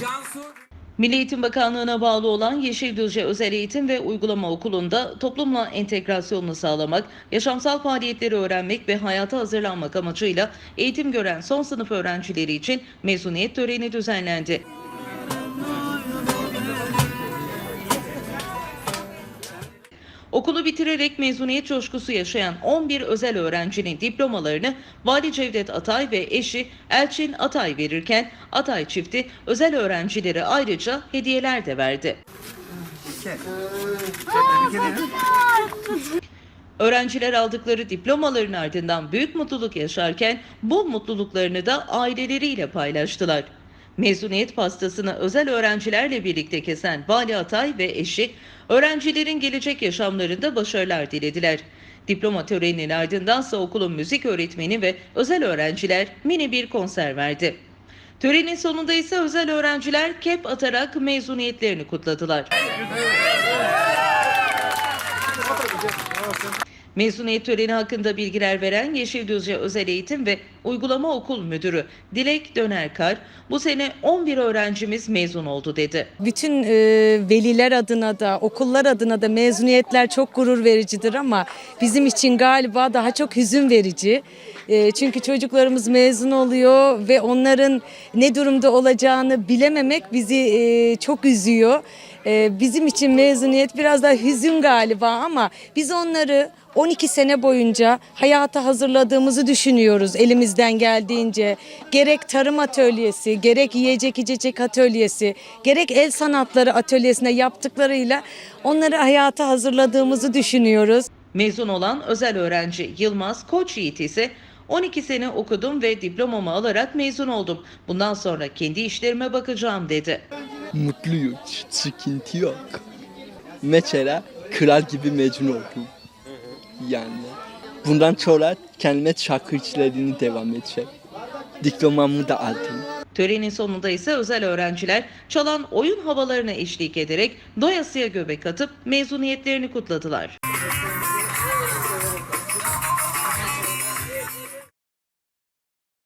Cansu Milli Eğitim Bakanlığı'na bağlı olan Yeşildüzce Özel Eğitim ve Uygulama Okulu'nda toplumla entegrasyonunu sağlamak, yaşamsal faaliyetleri öğrenmek ve hayata hazırlanmak amacıyla eğitim gören son sınıf öğrencileri için mezuniyet töreni düzenlendi. Okulu bitirerek mezuniyet coşkusu yaşayan 11 özel öğrencinin diplomalarını Vali Cevdet Atay ve eşi Elçin Atay verirken Atay çifti özel öğrencilere ayrıca hediyeler de verdi. Öğrenciler aldıkları diplomaların ardından büyük mutluluk yaşarken bu mutluluklarını da aileleriyle paylaştılar. Mezuniyet pastasını özel öğrencilerle birlikte kesen Vali Atay ve eşi öğrencilerin gelecek yaşamlarında başarılar dilediler. Diploma töreninin ardındansa okulun müzik öğretmeni ve özel öğrenciler mini bir konser verdi. Törenin sonunda ise özel öğrenciler kep atarak mezuniyetlerini kutladılar. Mezuniyet töreni hakkında bilgiler veren Yeşildüzce Özel Eğitim ve Uygulama Okul Müdürü Dilek Dönerkar, bu sene 11 öğrencimiz mezun oldu dedi. Bütün e, veliler adına da okullar adına da mezuniyetler çok gurur vericidir ama bizim için galiba daha çok hüzün verici. E, çünkü çocuklarımız mezun oluyor ve onların ne durumda olacağını bilememek bizi e, çok üzüyor. E, bizim için mezuniyet biraz daha hüzün galiba ama biz onları 12 sene boyunca hayata hazırladığımızı düşünüyoruz elimizden geldiğince. Gerek tarım atölyesi, gerek yiyecek içecek atölyesi, gerek el sanatları atölyesine yaptıklarıyla onları hayata hazırladığımızı düşünüyoruz. Mezun olan özel öğrenci Yılmaz Koç Yiğit ise 12 sene okudum ve diplomamı alarak mezun oldum. Bundan sonra kendi işlerime bakacağım dedi. Mutluyum, hiç sıkıntı yok. Mesela kral gibi mezun oldum. Yani bundan sonra kendime şarkı işlerini devam edecek. Diplomamı da aldım. Törenin sonunda ise özel öğrenciler çalan oyun havalarına eşlik ederek doyasıya göbek atıp mezuniyetlerini kutladılar.